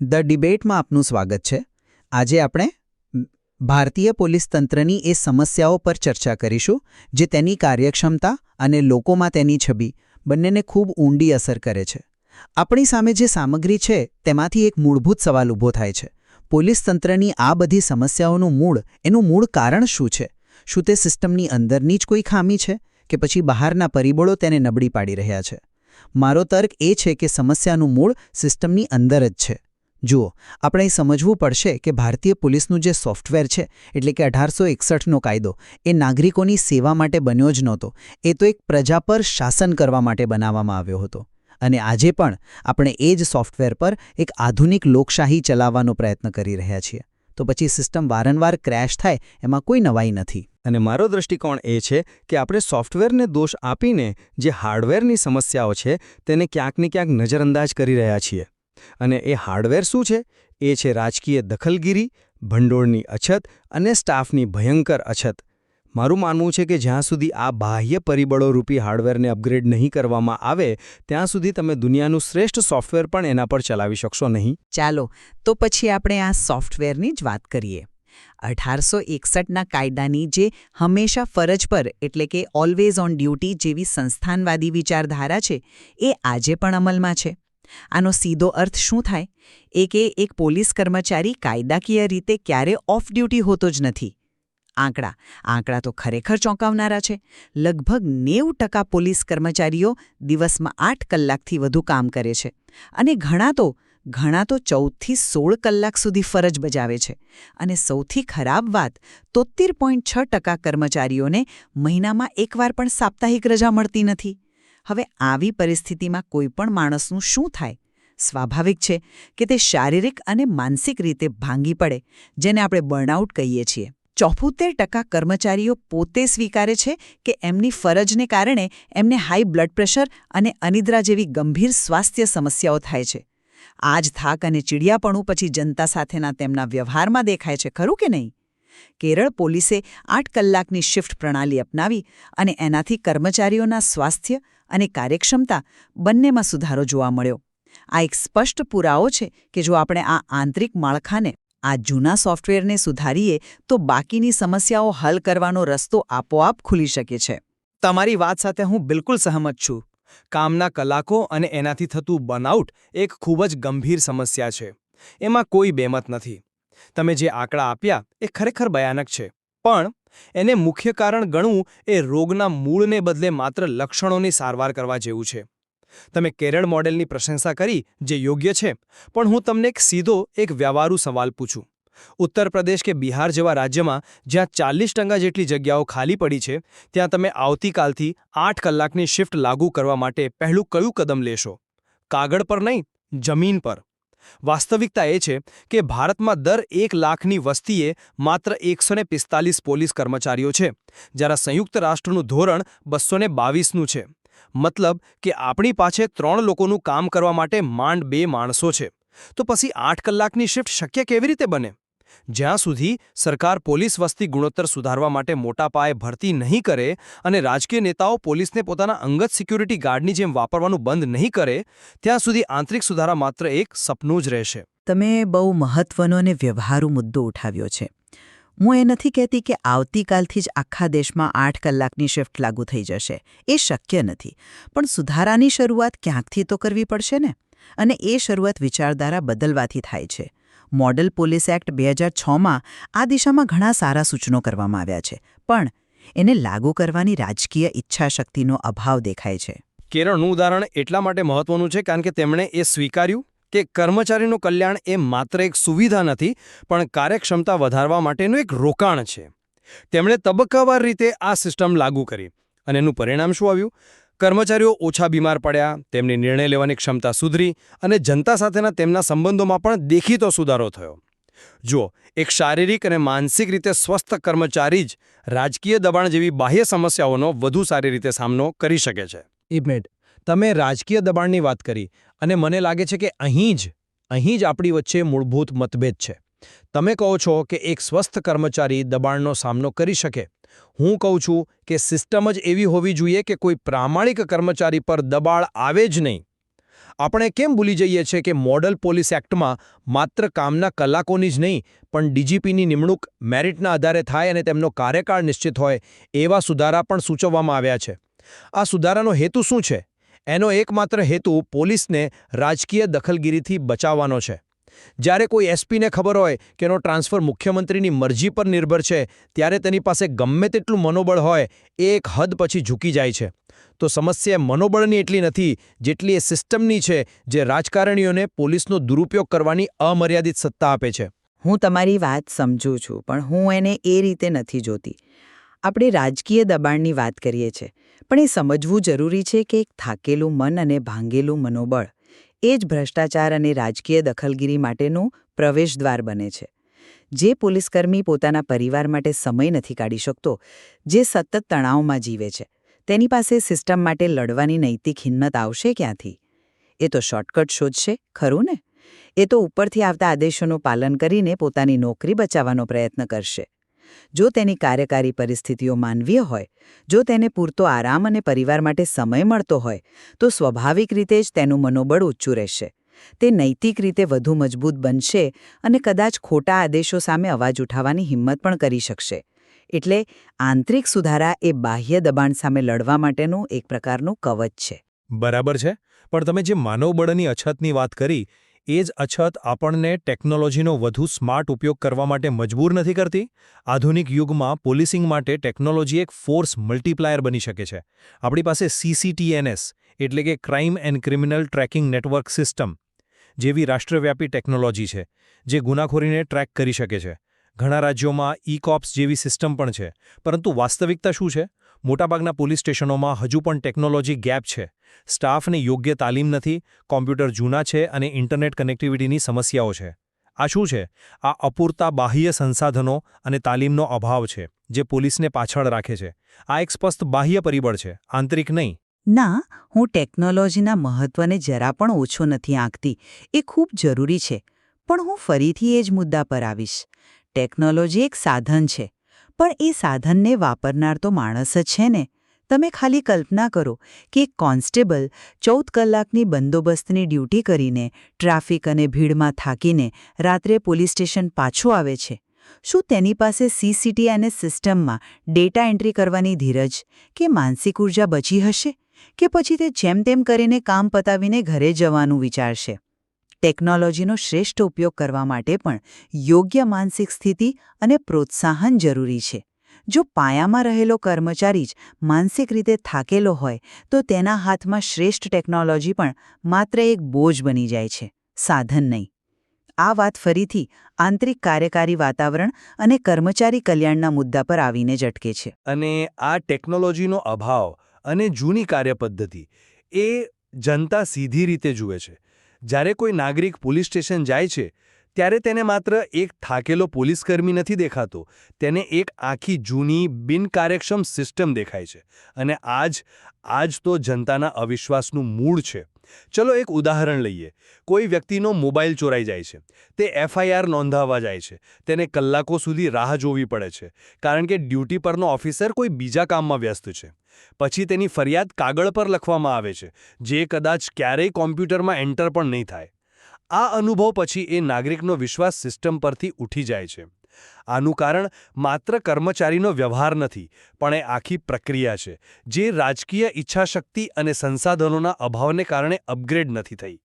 The ડિબેટમાં આપનું સ્વાગત છે. આજે આપણે ભારતીય પોલીસ તંત્રની એ સમસ્યાઓ પર ચર્ચા કરીશું, જે તેની કાર્યક્ષમતા અને લોકોમાં તેની છબી બંનેને ખૂબ ઊંડી અસર કરે છે. આપણી સામે જે સામગ્રી છે, તેમાંથી એક મૂળભૂત સવાલ ઊભો થાય છે. પોલીસ તંત્રની આ બધી સમસ્યાઓનું મૂળ, એનું મૂળ કારણ શું છે? શું તે સિસ્ટમની અંદરની જ કોઈ ખામી છે, કે પછી બહારના પરિબળો તેને નબળી પાડી રહ્યા છે? મારો તર્ક એ છે કે સમસ્યાનું મૂળ સિસ્ટમની અંદર જ છે. જુઓ, આપણે એ સમજવું પડશે કે ભારતીય પોલીસનું જે સોફ્ટવેર છે, એટલે કે અઢારસો એકસઠનો કાયદો, એ નાગરિકોની સેવા માટે બન્યો જ નહોતો. એ તો એક પ્રજા પર શાસન કરવા માટે બનાવવામાં આવ્યો હતો. અને આજે પણ આપણે એ જ સોફ્ટવેર પર એક આધુનિક લોકશાહી ચલાવવાનો પ્રયત્ન કરી રહ્યા છીએ. તો પછી સિસ્ટમ વારંવાર ક્રેશ થાય, એમાં કોઈ નવાઈ નથી. અને મારો દૃષ્ટિકોણ એ છે કે આપણે સોફ્ટવેરને દોષ આપીને જે હાર્ડવેરની સમસ્યાઓ છે, તેને ક્યાંક ને ક્યાંક નજરઅંદાજ કરી રહ્યા છીએ. અને એ હાર્ડવેર શું છે? એ છે રાજકીય દખલગીરી, ભંડોળની અછત અને સ્ટાફની ભયંકર અછત. મારું માનવું છે કે જ્યાં સુધી આ બાહ્ય પરિબળો રૂપી હાર્ડવેરને અપગ્રેડ નહીં કરવામાં આવે, ત્યાં સુધી તમે દુનિયાનું શ્રેષ્ઠ સોફ્ટવેર પણ એના પર ચલાવી શકશો નહીં. ચાલો, તો પછી આપણે આ સોફ્ટવેરની જ વાત કરીએ. અઢારસો એકસઠના કાયદાની જે હંમેશા ફરજ પર, એટલે કે ઓલવેઝ ઓન ડ્યુટી જેવી સંસ્થાનવાદી વિચારધારા છે, એ આજે પણ અમલમાં છે. આનો સીધો અર્થ શું થાય? એ કે એક પોલીસ કર્મચારી કાયદાકીય રીતે ક્યારે ઓફ ડ્યુટી હોતો જ નથી. આંકડા. આંકડા તો ખરેખર ચોંકાવનારા છે. લગભગ નેવું ટકા પોલીસ કર્મચારીઓ દિવસમાં આઠ કલાકથી વધુ કામ કરે છે. અને ઘણા તો ઘણા તો ચૌદથી સોળ કલાક સુધી ફરજ બજાવે છે. અને સૌથી ખરાબ વાત તોતેર પોઈન્ટ છ ટકા કર્મચારીઓને મહિનામાં એકવાર પણ સાપ્તાહિક રજા મળતી નથી. હવે આવી પરિસ્થિતિમાં કોઈપણ માણસનું શું થાય? સ્વાભાવિક છે કે તે શારીરિક અને માનસિક રીતે ભાંગી પડે, જેને આપણે બર્નઆઉટ કહીએ છીએ. ચોપોતેર ટકા કર્મચારીઓ પોતે સ્વીકારે છે કે એમની ફરજને કારણે એમને હાઈ બ્લડ પ્રેશર અને અનિદ્રા જેવી ગંભીર સ્વાસ્થ્ય સમસ્યાઓ થાય છે. આ જ થાક અને ચીડિયાપણું પછી જનતા સાથેના તેમના વ્યવહારમાં દેખાય છે, ખરું કે નહીં? કેરળ પોલીસે આઠ કલાકની શિફ્ટ પ્રણાલી અપનાવી અને એનાથી કર્મચારીઓના સ્વાસ્થ્ય અને કાર્યક્ષમતા બંનેમાં સુધારો જોવા મળ્યો. આ એક સ્પષ્ટ પુરાવો છે કે જો આપણે આ આંતરિક માળખાને, આ જૂના સોફ્ટવેરને સુધારીએ, તો બાકીની સમસ્યાઓ હલ કરવાનો રસ્તો આપોઆપ ખુલી શકે છે. તમારી વાત સાથે હું બિલકુલ સહમત છું. કામના કલાકો અને એનાથી થતું બર્નઆઉટ એક ખૂબ જ ગંભીર સમસ્યા છે. એમાં કોઈ બેમત નથી. તમે જે આંકડા આપ્યા એ ખરેખર ભયાનક છે. પણ એને મુખ્ય કારણ ગણવું એ રોગના મૂળને બદલે માત્ર લક્ષણોની સારવાર કરવા જેવું છે. તમે કેરળ મોડેલની પ્રશંસા કરી, જે યોગ્ય છે, પણ હું તમને એક સીધો, એક વ્યવહારુ સવાલ પૂછું. ઉત્તર પ્રદેશ કે બિહાર જેવા રાજ્યમાં જ્યાં ચાલીસ ટકા જેટલી જગ્યાઓ ખાલી પડી છે, ત્યાં તમે આવતીકાલથી આઠ કલાકની શિફ્ટ લાગુ કરવા માટે પહેલું કયું કદમ લેશો? કાગળ પર નહીં, જમીન પર. વાસ્તવિકતા એ છે કે ભારતમાં દર એક લાખની વસ્તીએ માત્ર એકસો પોલીસ કર્મચારીઓ છે, જ્યારે સંયુક્ત રાષ્ટ્રનું ધોરણ બસો બાવીસનું છે. મતલબ કે આપણી પાસે ત્રણ લોકોનું કામ કરવા માટે માંડ બે માણસો છે. તો પછી આઠ કલાકની શિફ્ટ શક્ય કેવી રીતે બને? જ્યાં સુધી સરકાર પોલીસ વસ્તી ગુણોત્તર સુધારવા માટે મોટા પાયે ભરતી નહીં કરે અને રાજકીય નેતાઓ પોલીસને પોતાના અંગત સિક્યુરિટી ગાર્ડની જેમ વાપરવાનું બંધ નહીં કરે, ત્યાં સુધી આંતરિક સુધારા માત્ર એક સપનું જ રહેશે. તમે બહુ મહત્વનો અને વ્યવહારુ મુદ્દો ઉઠાવ્યો છે. હું એ નથી કહેતી કે આવતીકાલથી જ આખા દેશમાં આઠ કલાકની શિફ્ટ લાગુ થઈ જશે. એ શક્ય નથી. પણ સુધારાની શરૂઆત ક્યાંકથી તો કરવી પડશે ને? અને એ શરૂઆત વિચારધારા બદલવાથી થાય છે. મોડલ પોલીસ એક્ટ બે હજાર છમાં આ દિશામાં ઘણા સારા સૂચનો કરવામાં આવ્યા છે. પણ એને લાગુ કરવાની રાજકીય ઈચ્છાશક્તિનો અભાવ દેખાય છે. કેરળનું ઉદાહરણ એટલા માટે મહત્વનું છે કારણ કે તેમણે એ સ્વીકાર્યું કે કર્મચારીનું કલ્યાણ એ માત્ર એક સુવિધા નથી, પણ કાર્યક્ષમતા વધારવા માટેનું એક રોકાણ છે. તેમણે તબક્કાવાર રીતે આ સિસ્ટમ લાગુ કરી અને એનું પરિણામ શું આવ્યું? કર્મચારીઓ ઓછા બીમાર પડ્યા, તેમની નિર્ણય લેવાની ક્ષમતા સુધરી અને જનતા સાથેના તેમના સંબંધોમાં પણ દેખીતો સુધારો થયો. જુઓ, એક શારીરિક અને માનસિક રીતે સ્વસ્થ કર્મચારી જ રાજકીય દબાણ જેવી બાહ્ય સમસ્યાઓનો વધુ સારી રીતે સામનો કરી શકે છે. ઇમેટ તમે રાજકીય દબાણની વાત કરી અને મને લાગે છે કે અહીં જ અહીં જ આપણી વચ્ચે મૂળભૂત મતભેદ છે. તમે કહો છો કે એક સ્વસ્થ કર્મચારી દબાણનો સામનો કરી શકે હું કહું છું કે સિસ્ટમ જ એવી હોવી જોઈએ કે કોઈ પ્રામાણિક કર્મચારી પર દબાણ આવે જ નહીં. આપણે કેમ ભૂલી જઈએ છીએ કે મોડલ પોલીસ એક્ટમાં માત્ર કામના કલાકોની જ નહીં, પણ ડીજીપીની નિમણૂક મેરિટના આધારે થાય અને તેમનો કાર્યકાળ નિશ્ચિત હોય, એવા સુધારા પણ સૂચવવામાં આવ્યા છે. આ સુધારાનો હેતુ શું છે? એનો એકમાત્ર હેતુ પોલીસને રાજકીય દખલગીરીથી બચાવવાનો છે. જ્યારે કોઈ એસપીને ખબર હોય કે એનો ટ્રાન્સફર મુખ્યમંત્રીની મરજી પર નિર્ભર છે, ત્યારે તેની પાસે ગમે તેટલું મનોબળ હોય, એ એક હદ પછી ઝૂકી જાય છે. તો સમસ્યા મનોબળની એટલી નથી, જેટલી એ સિસ્ટમની છે, જે રાજકારણીઓને પોલીસનો દુરુપયોગ કરવાની અમર્યાદિત સત્તા આપે છે. હું તમારી વાત સમજું છું, પણ હું એને એ રીતે નથી જોતી. આપણે રાજકીય દબાણની વાત કરીએ છીએ, પણ એ સમજવું જરૂરી છે કે એક થાકેલું મન અને ભાંગેલું મનોબળ એ જ ભ્રષ્ટાચાર અને રાજકીય દખલગીરી માટેનું પ્રવેશદ્વાર બને છે. જે પોલીસકર્મી પોતાના પરિવાર માટે સમય નથી કાઢી શકતો, જે સતત તણાવમાં જીવે છે, તેની પાસે સિસ્ટમ માટે લડવાની નૈતિક હિંમત આવશે ક્યાંથી? એ તો શોર્ટકટ શોધશે ખરું ને? એ તો ઉપરથી આવતા આદેશોનું પાલન કરીને પોતાની નોકરી બચાવવાનો પ્રયત્ન કરશે. જો તેની કાર્યકારી પરિસ્થિતિઓ માનવીય હોય, જો તેને પૂરતો આરામ અને પરિવાર માટે સમય મળતો હોય, તો સ્વાભાવિક રીતે જ તેનું મનોબળ ઊંચું રહેશે. તે નૈતિક રીતે વધુ મજબૂત બનશે અને કદાચ ખોટા આદેશો સામે અવાજ ઉઠાવવાની હિંમત પણ કરી શકશે. એટલે આંતરિક સુધારા એ બાહ્ય દબાણ સામે લડવા માટેનું એક પ્રકારનું કવચ છે. બરાબર છે. પણ તમે જે માનવબળની અછતની વાત કરી એ જ અછત આપણને ટેકનોલોજીનો વધુ સ્માર્ટ ઉપયોગ કરવા માટે મજબૂર નથી કરતી? આધુનિક યુગમાં પોલીસિંગ માટે ટેકનોલોજી એક ફોર્સ મલ્ટીપ્લાયર બની શકે છે. આપણી પાસે સીસીટીએનએસ એટલે કે crime and criminal tracking network system, જેવી રાષ્ટ્રવ્યાપી ટેકનોલોજી છે, જે ગુનાખોરીને ટ્રેક કરી શકે છે. ઘણા રાજ્યોમાં ઈ કોપ્સ જેવી સિસ્ટમ પણ છે. પરંતુ વાસ્તવિકતા શું છે? મોટાભાગના પોલીસ સ્ટેશનોમાં હજુ પણ ટેકનોલોજી ગેપ છે. સ્ટાફને યોગ્ય તાલીમ નથી, કોમ્પ્યુટર જૂના છે અને ઇન્ટરનેટ કનેક્ટિવિટીની સમસ્યાઓ છે. આ શું છે? આ અપૂરતા બાહ્ય સંસાધનો અને તાલીમનો અભાવ છે, જે પોલીસને પાછળ રાખે છે. આ એક સ્પષ્ટ બાહ્ય પરિબળ છે, આંતરિક નહીં. ના, હું ટેકનોલોજીના મહત્વને જરા પણ ઓછો નથી આંકતી. એ ખૂબ જરૂરી છે, પણ હું ફરીથી એ જ મુદ્દા પર આવીશ. ટેકનોલોજી એક સાધન છે પણ એ સાધનને વાપરનાર તો માણસ જ છે ને. તમે ખાલી કલ્પના કરો કે એક કોન્સ્ટેબલ ચૌદ કલાકની બંદોબસ્તની ડ્યુટી કરીને ટ્રાફિક અને ભીડમાં થાકીને રાત્રે પોલીસ સ્ટેશન પાછો આવે છે. શું તેની પાસે સીસીટી અને સિસ્ટમમાં ડેટા એન્ટ્રી કરવાની ધીરજ કે માનસિક ઊર્જા બચી હશે? કે પછી તે જેમ તેમ કરીને કામ પતાવીને ઘરે જવાનું વિચારશે? ટેકનોલોજીનો શ્રેષ્ઠ ઉપયોગ કરવા માટે પણ યોગ્ય માનસિક સ્થિતિ અને પ્રોત્સાહન જરૂરી છે. જો પાયામાં રહેલો કર્મચારી જ માનસિક રીતે થાકેલો હોય, તો તેના હાથમાં શ્રેષ્ઠ ટેકનોલોજી પણ માત્ર એક બોજ બની જાય છે, સાધન નહીં. આ વાત ફરીથી આંતરિક કાર્યકારી વાતાવરણ અને કર્મચારી કલ્યાણના મુદ્દા પર આવીને ઝટકે છે. અને આ ટેકનોલોજીનો અભાવ અને જૂની કાર્યપદ્ધતિ એ જનતા સીધી રીતે જુએ છે. જ્યારે કોઈ નાગરિક પોલીસ સ્ટેશન જાય છે, ત્યારે તેને માત્ર એક થાકેલો પોલીસકર્મી નથી દેખાતો, તેને એક આખી જૂની બિનકાર્યક્ષમ સિસ્ટમ દેખાય છે. અને આજ આજ તો જનતાના અવિશ્વાસનું મૂળ છે. ચલો એક ઉદાહરણ લઈએ. કોઈ વ્યક્તિનો મોબાઈલ ચોરાઈ જાય છે. તે એફઆઈઆર નોંધાવવા જાય છે. તેને કલાકો સુધી રાહ જોવી પડે છે. કારણ કે ડ્યુટી પરનો ઓફિસર કોઈ બીજા કામમાં વ્યસ્ત છે. પછી તેની ફરિયાદ કાગળ પર લખવામાં આવે છે, જે કદાચ ક્યારેય કોમ્પ્યુટરમાં એન્ટર પણ નહીં થાય. આ અનુભવ પછી એ નાગરિકનો વિશ્વાસ સિસ્ટમ પરથી ઉઠી જાય છે. આનું કારણ માત્ર કર્મચારીનો વ્યવહાર નથી, પણ એ આખી પ્રક્રિયા છે, જે રાજકીય ઈચ્છાશક્તિ અને સંસાધનોના અભાવને કારણે અપગ્રેડ નથી થઈ.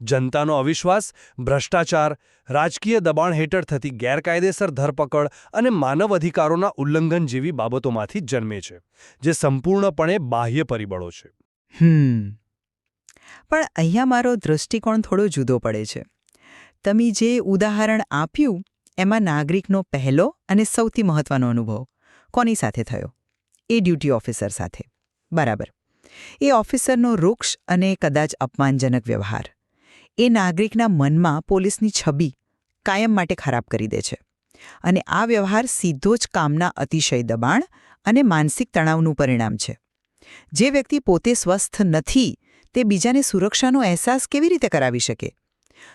જનતાનો અવિશ્વાસ, ભ્રષ્ટાચાર, રાજકીય દબાણ હેઠળ થતી ગેરકાયદેસર ધરપકડ અને માનવ અધિકારોના ઉલ્લંઘન જેવી બાબતોમાંથી જન્મે છે, જે સંપૂર્ણપણે બાહ્ય પરિબળો છે. હમ. પણ અહીંયા મારો દૃષ્ટિકોણ થોડો જુદો પડે છે. તમે જે ઉદાહરણ આપ્યું એમાં નાગરિકનો પહેલો અને સૌથી મહત્વનો અનુભવ કોની સાથે થયો? એ ડ્યુટી ઓફિસર સાથે. બરાબર. એ ઓફિસરનો વૃક્ષ અને કદાચ અપમાનજનક વ્યવહાર. એ નાગરિકના મનમાં પોલીસની છબી કાયમ માટે ખરાબ કરી દે છે. અને આ વ્યવહાર સીધો જ કામના અતિશય દબાણ અને માનસિક તણાવનું પરિણામ છે. જે વ્યક્તિ પોતે સ્વસ્થ નથી, તે બીજાને સુરક્ષાનો અહેસાસ કેવી રીતે કરાવી શકે?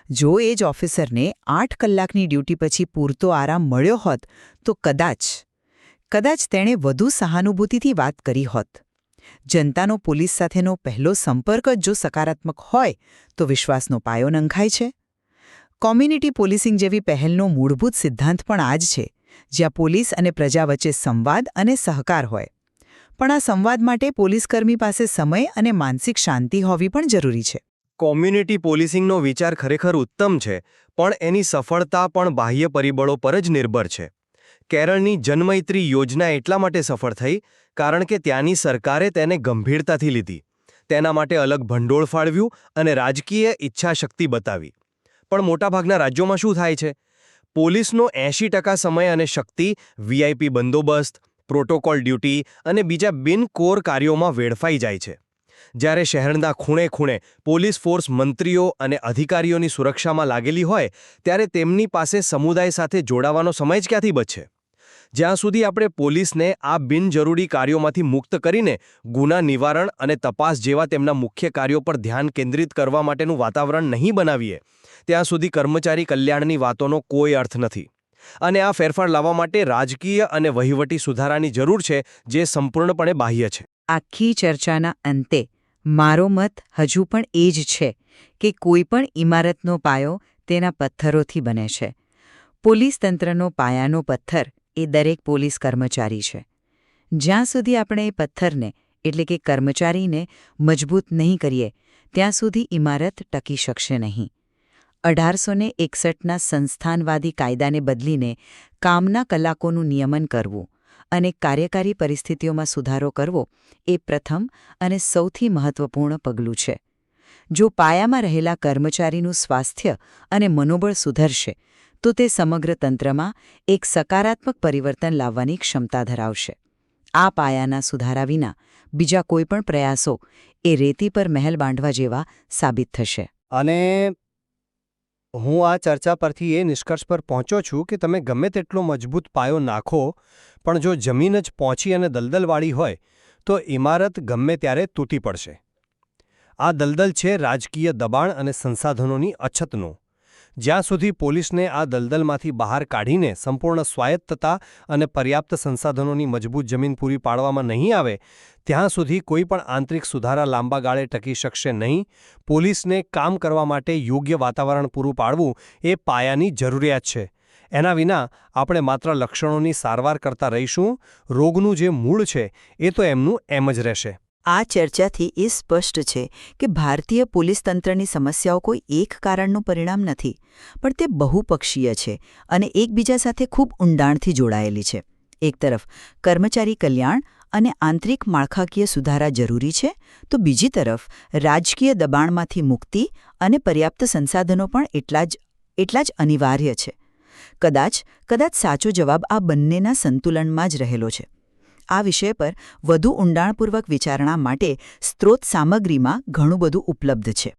જો એ જ ઓફિસરને આઠ કલાકની ડ્યુટી પછી પૂરતો આરામ મળ્યો હોત, તો કદાચ કદાચ તેણે વધુ સહાનુભૂતિથી વાત કરી હોત. જનતાનો પોલીસ સાથેનો પહેલો સંપર્ક જ જો સકારાત્મક હોય, તો વિશ્વાસનો પાયો નંખાય છે. કોમ્યુનિટી પોલીસિંગ જેવી પહેલનો મૂળભૂત સિદ્ધાંત પણ આ જ છે, જ્યાં પોલીસ અને પ્રજા વચ્ચે સંવાદ અને સહકાર હોય. પણ આ સંવાદ માટે પોલીસકર્મી પાસે સમય અને માનસિક શાંતિ હોવી પણ જરૂરી છે. કોમ્યુનિટી પોલિસિંગનો વિચાર ખરેખર ઉત્તમ છે, પણ એની સફળતા પણ બાહ્ય પરિબળો પર જ નિર્ભર છે. કેરળની જનમૈત્રી યોજના એટલા માટે સફળ થઈ, કારણ કે ત્યાંની સરકારે તેને ગંભીરતાથી લીધી. તેના માટે અલગ ભંડોળ ફાળવ્યું અને રાજકીય ઈચ્છાશક્તિ બતાવી. પણ મોટાભાગના રાજ્યોમાં શું થાય છે? પોલીસનો એંશી ટકા સમય અને શક્તિ, વીઆઈપી બંદોબસ્ત, પ્રોટોકોલ ડ્યુટી અને બીજા બિન કોર કાર્યોમાં વેડફાઈ જાય છે. જ્યારે શહેરના ખૂણે ખૂણે પોલીસ ફોર્સ મંત્રીઓ અને અધિકારીઓની સુરક્ષામાં લાગેલી હોય, ત્યારે તેમની પાસે સમુદાય સાથે જોડાવાનો સમય જ ક્યાંથી બચશે જ્યાં સુધી આપણે પોલીસને આ બિનજરૂરી કાર્યોમાંથી મુક્ત કરીને ગુના નિવારણ અને તપાસ જેવા તેમના મુખ્ય કાર્યો પર ધ્યાન કેન્દ્રિત કરવા માટેનું વાતાવરણ નહીં બનાવીએ, ત્યાં સુધી કર્મચારી કલ્યાણની વાતોનો કોઈ અર્થ નથી. અને આ ફેરફાર લાવવા માટે રાજકીય અને વહીવટી સુધારાની જરૂર છે જે સંપૂર્ણપણે બાહ્ય છે. આખી ચર્ચાના અંતે મારો મત હજુ પણ એ જ છે કે કોઈ પણ ઇમારતનો પાયો તેના પથ્થરોથી બને છે. પોલીસ તંત્રનો પાયાનો પથ્થર એ દરેક પોલીસ કર્મચારી છે. જ્યાં સુધી આપણે એ પથ્થરને, એટલે કે કર્મચારીને, મજબૂત નહીં કરીએ, ત્યાં સુધી ઇમારત ટકી શકશે નહીં. અઢારસો ને એકસઠના સંસ્થાનવાદી કાયદાને બદલીને કામના કલાકોનું નિયમન કરવું અને કાર્યકારી પરિસ્થિતિઓમાં સુધારો કરવો એ પ્રથમ અને સૌથી મહત્વપૂર્ણ પગલું છે. જો પાયામાં રહેલા કર્મચારીનું સ્વાસ્થ્ય અને મનોબળ સુધરશે, તો તે સમગ્ર તંત્રમાં એક સકારાત્મક પરિવર્તન લાવવાની ક્ષમતા ધરાવશે. આ પાયાના સુધારા વિના બીજા કોઈપણ પ્રયાસો એ રેતી પર મહેલ બાંધવા જેવા સાબિત થશે. અને હું આ ચર્ચા પરથી એ નિષ્કર્ષ પર પહોંચ્યો છું કે તમે ગમે તેટલો મજબૂત પાયો નાખો, પણ જો જમીન જ પહોંચી અને દલદલવાળી હોય, તો ઇમારત ગમે ત્યારે તૂટી પડશે. આ દલદલ છે રાજકીય દબાણ અને સંસાધનોની અછતનું. જ્યાં સુધી પોલીસને આ દલદલમાંથી બહાર કાઢીને સંપૂર્ણ સ્વાયત્તતા અને પર્યાપ્ત સંસાધનોની મજબૂત જમીન પૂરી પાડવામાં નહીં આવે ત્યાં સુધી કોઈ પણ આંતરિક સુધારા લાંબા ગાળે ટકી શકશે નહીં. પોલીસને કામ કરવા માટે યોગ્ય વાતાવરણ પૂરું પાડવું એ પાયાની જરૂરિયાત છે. એના વિના આપણે માત્ર લક્ષણોની સારવાર કરતા રહીશું. રોગનું જે મૂળ છે, એ તો એમનું એમ જ રહેશે. આ ચર્ચાથી એ સ્પષ્ટ છે કે ભારતીય પોલીસ તંત્રની સમસ્યાઓ કોઈ એક કારણનું પરિણામ નથી, પણ તે બહુપક્ષીય છે અને એકબીજા સાથે ખૂબ ઊંડાણથી જોડાયેલી છે. એક તરફ કર્મચારી કલ્યાણ અને આંતરિક માળખાકીય સુધારા જરૂરી છે, તો બીજી તરફ, રાજકીય દબાણમાંથી મુક્તિ અને પર્યાપ્ત સંસાધનો પણ એટલા જ એટલા જ અનિવાર્ય છે. કદાચ કદાચ સાચો જવાબ આ બંનેના સંતુલનમાં જ રહેલો છે. આ વિષય પર વધુ ઊંડાણપૂર્વક વિચારણા માટે સ્ત્રોત સામગ્રીમાં ઘણું બધું ઉપલબ્ધ છે.